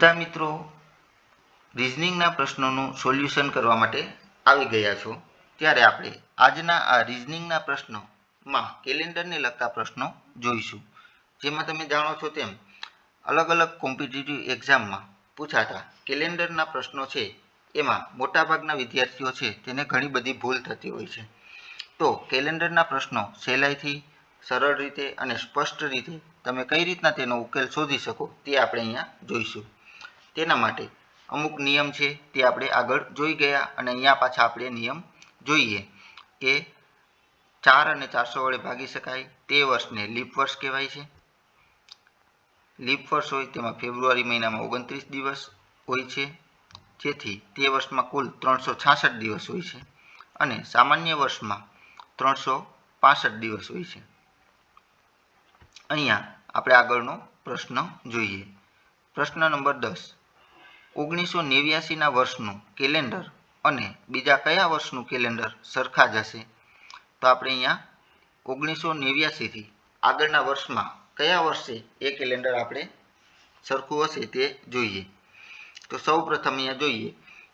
બધા મિત્રો રિઝનિંગના પ્રશ્નોનું સોલ્યુશન કરવા માટે આવી ગયા છો. ત્યારે આપણે આજના આ રિઝનિંગના પ્રશ્નોમાં કેલેન્ડરને લગતા પ્રશ્નો જોઈશું. જેમાં તમે જાણો છો તેમ અલગ અલગ કોમ્પિટિટિવ એક્ઝામમાં પૂછાતા, કેલેન્ડરના પ્રશ્નો છે? એમાં મોટાભાગના વિદ્યાર્થીઓ છે, તેને ઘણી બધી ભૂલ થતી હોય છે. તો કેલેન્ડરના પ્રશ્નો સહેલાઈથી, સરળ રીતે અને સ્પષ્ટ રીતે તમે કઈ રીતના તેનો ઉકેલ શોધી શકો તે આપણે અહીંયા જોઈશું. તેના માટે અમુક નિયમ છે તે આપણે આગળ જોઈ ગયા અને અહીંયા પાછા આપણે નિયમ જોઈએ કે ચાર અને ચારસો વડે ભાગી શકાય તે વર્ષને લીપ વર્ષ કહેવાય છે. લીપ વર્ષ હોય, તેમાં ફેબ્રુઆરી મહિનામાં ઓગણત્રીસ દિવસ હોય છે. જેથી તે વર્ષમાં કુલ ત્રણસો છાસઠ દિવસ હોય છે અને સામાન્ય વર્ષમાં ત્રણસો પાસઠ દિવસ હોય છે. અહીંયા આપણે આગળનો પ્રશ્ન જોઈએ. પ્રશ્ન નંબર દસ. ઓગણીસો નેવ્યાસીના વર્ષનું કેલેન્ડર અને બીજા કયા વર્ષનું કેલેન્ડર સરખા જશે? તો આપણે અહીંયા ઓગણીસો નેવ્યાસીથી આગળના વર્ષમાં કયા વર્ષે એ કેલેન્ડર આપણે સરખું હશે તે જોઈએ. તો સૌ પ્રથમ અહીંયા જોઈએ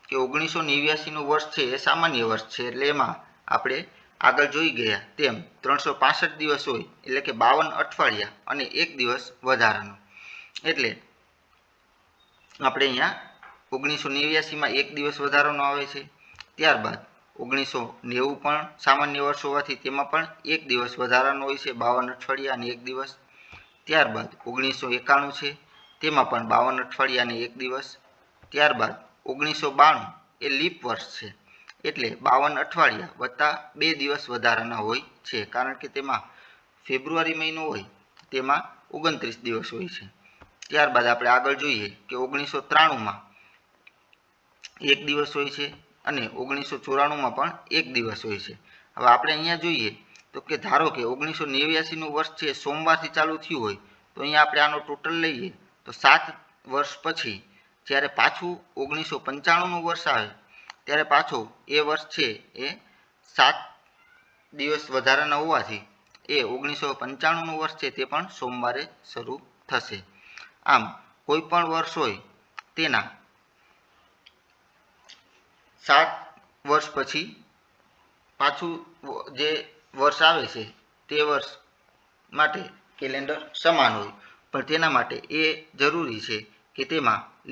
કે ઓગણીસો નેવ્યાસીનું વર્ષ છે, એ સામાન્ય વર્ષ છે, એટલે એમાં આપણે આગળ જોઈ ગયા તેમ ત્રણસો પાસઠ દિવસ હોય, એટલે કે બાવન અઠવાડિયા અને એક દિવસ વધારાનો. એટલે આપણે અહીંયા ઓગણીસો નેવ્યાસીમાં એક દિવસ વધારાનો આવે છે, ત્યારબાદ ઓગણીસો નેવું પણ સામાન્ય વર્ષ હોવાથી તેમાં પણ એક દિવસ વધારાનો હોય છે, બાવન અઠવાડિયા અને એક દિવસ ત્યારબાદ ઓગણીસો એકાણું છે, તેમાં પણ બાવન અઠવાડિયાને એક દિવસ. ત્યારબાદ ઓગણીસો બાણું એ લીપ વર્ષ છે, એટલે બાવન અઠવાડિયા વત્તા બે દિવસ વધારાના હોય છે, કારણ કે તેમાં ફેબ્રુઆરી મહિનો હોય, તેમાં ઓગણત્રીસ દિવસ હોય છે. ત્યારબાદ આપણે આગળ જોઈએ કે ઓગણીસો ત્રાણુંમાં એક દિવસ હોય છે અને ઓગણીસો ચોરાણુંમાં પણ એક દિવસ હોય છે. હવે આપણે અહીંયા જોઈએ તો કે ધારો કે ઓગણીસો નેવ્યાસીનું વર્ષ છે, સોમવારથી ચાલુ થયું હોય, તો અહીંયા આપણે આનો ટોટલ લઈએ. તો સાત વર્ષ પછી જ્યારે પાછું ઓગણીસો પંચાણુંનું વર્ષ આવે, ત્યારે પાછો એ વર્ષ છે એ સાત દિવસ વધારાના હોવાથી એ ઓગણીસો પંચાણુંનું વર્ષ છે તે પણ સોમવારે શરૂ થશે. આમ, કોઈ પણ વર્ષ હોય તેના સાત વર્ષ પછી પાછું જે વર્ષ આવે છે, તે વર્ષ માટે કેલેન્ડર સમાન હોય. પણ તેના માટે એ જરૂરી છે કે તેમાં